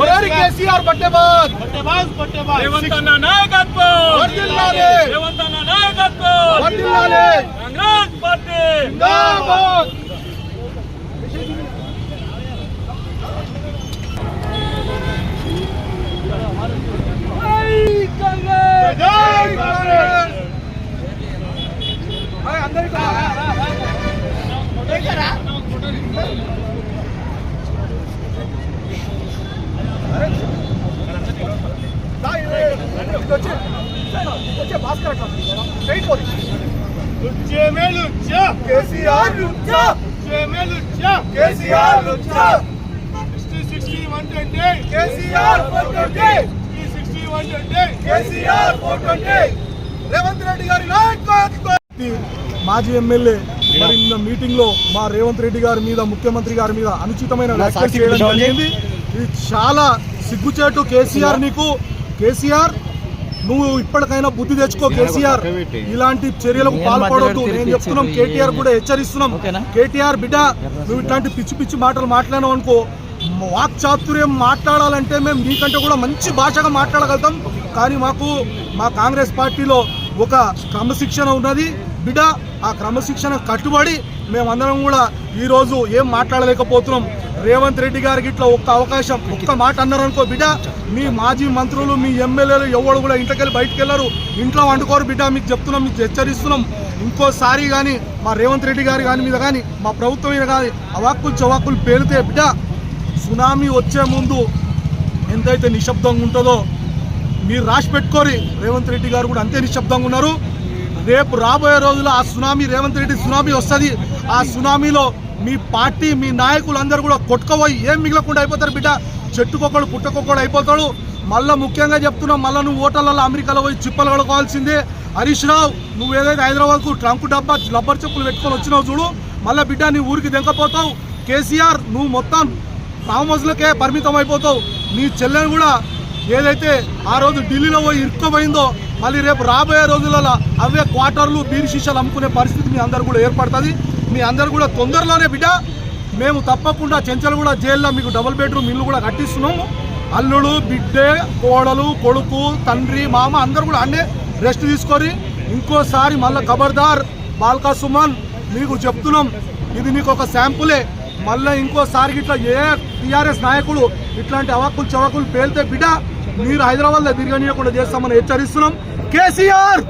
ఒరేరి కేసీఆర్ బట్టెబాద్ రేవంత్ అన్న నాయకత్వం వర్ధిల్లాలి. రేవంత్ అన్న నాయకత్వం వర్ధిల్లాలి. కాంగ్రెస్ పార్టీ జిందాబాద్ జై కాంగ్రెస్ హాయ్ అందరికీ వచ్చే వచ్చే భాస్కర్ అట్లా స్ట్రైట్ పోయి కేసీఆర్ లుచ్చా. KCR లుచ్చా. KCR four twenty KCR four twenty Revanth Reddy గారి నాయకత్వం. మాజీ ఎమ్మెల్యే మరి నిన్న మీటింగ్లో మా రేవంత్ రెడ్డి గారి మీద ముఖ్యమంత్రి గారి మీద అనుచితమైన వ్యాఖ్యలు చేయడం జరిగింది. ఇది చాలా సిగ్గుచేటు కేసీఆర్ నీకు. కేసీఆర్ నువ్వు ఇప్పటికైనా బుద్ధి తెచ్చుకో కేసీఆర్. ఇలాంటి చర్యలకు పాల్పడవద్దు నేను చెప్తున్నాం కేటీఆర్ కూడా హెచ్చరిస్తున్నాం. కేటీఆర్ బిడ్డ నువ్వు ఇట్లాంటి పిచ్చి పిచ్చి మాటలు మాట్లాడినావు అనుకో వాక్ చాతుర్యం మాట్లాడాలంటే మేము నీకంటే కూడా మంచి భాషగా మాట్లాడగలుగుతాం. కానీ మాకు మా కాంగ్రెస్ పార్టీలో ఒక క్రమశిక్షణ ఉన్నది. బిడ్డ ఆ క్రమశిక్షణ కట్టుబడి మేమందరం కూడా ఈరోజు ఏం మాట్లాడలేకపోతున్నాం. రేవంత్ రెడ్డి గారికి ఇట్లా ఒక్క అవకాశం ఒక్క మాట అన్నారు అనుకో బిడ్డ మీ మాజీ మంత్రులు మీ ఎమ్మెల్యేలు ఎవరు కూడా ఇంటికెళ్ళి బయటకు వెళ్ళారు ఇంట్లో వండుకోరు బిడ్డ మీకు చెప్తున్నాం మీకు హెచ్చరిస్తున్నాం. ఇంకోసారి కానీ మా రేవంత్ రెడ్డి గారి కానీ మీద కానీ మా ప్రభుత్వం మీద కానీ అవాక్కులు చవాక్కులు పేలితే బిడ్డ సునామీ వచ్చే ముందు ఎంతైతే నిశ్శబ్దంగా ఉంటుందో మీరు రాసి పెట్టుకోరి. రేవంత్ రెడ్డి గారు కూడా అంతే నిశ్శబ్దంగా ఉన్నారు. రేపు రాబోయే రోజుల్లో ఆ సునామీ రేవంత్ రెడ్డి సునామీ వస్తుంది. ఆ సునామీలో మీ పార్టీ మీ నాయకులు అందరూ కూడా కొట్టుకోపోయి ఏం మిగలకుండా అయిపోతారు బిడ్డ? చెట్టుకొకడు పుట్టకొకడు అయిపోతాడు మళ్ళీ ముఖ్యంగా చెప్తున్నా మళ్ళీ నువ్వు ఓటర్లలో అమెరికాలో పోయి చిప్పలు కడుకోవాల్సిందే హరీష్ రావు నువ్వు ఏదైతే హైదరాబాద్కు ట్రంక్ డబ్బా రబ్బర్ చెప్పులు పెట్టుకొని వచ్చినావు చూడు. మళ్ళీ బిడ్డ నీ ఊరికి దెంకపోతావు కేసీఆర్ నువ్వు మొత్తం రామోజులకే పరిమితం అయిపోతావు. నీ చెల్లెని కూడా ఏదైతే ఆ రోజు ఢిల్లీలో పోయి ఇరుక్కుపోయిందో మళ్ళీ రేపు రాబోయే రోజులలో అవే క్వార్టర్లు బీర్ శీషాలు అమ్ముకునే పరిస్థితి మీ అందరు కూడా ఏర్పడుతుంది. మీ అందరు కూడా తొందరలోనే బిడ్డ. మేము తప్పకుండా చెంచలగూడ కూడా జైల్లో మీకు డబుల్ బెడ్రూమ్ ఇల్లు కూడా కట్టిస్తున్నాము. అల్లుడు బిడ్డే కోడలు కొడుకు తండ్రి మామ అందరు కూడా అన్నే రెస్ట్ తీసుకొని ఇంకోసారి మళ్ళీ ఖబర్దార్ బాల్కా సుమన్ మీకు చెప్తున్నాం. ఇది మీకు ఒక శాంపులే. మళ్ళీ ఇంకోసారి ఇట్లా ఏ టీఆర్ఎస్ నాయకుడు ఇట్లాంటి అవక్కులు చవాకులు పేలితే బిడ్డ మీరు హైదరాబాద్లో తిరగనీయకుండా చేస్తామని హెచ్చరిస్తున్నాం. కేసీఆర్!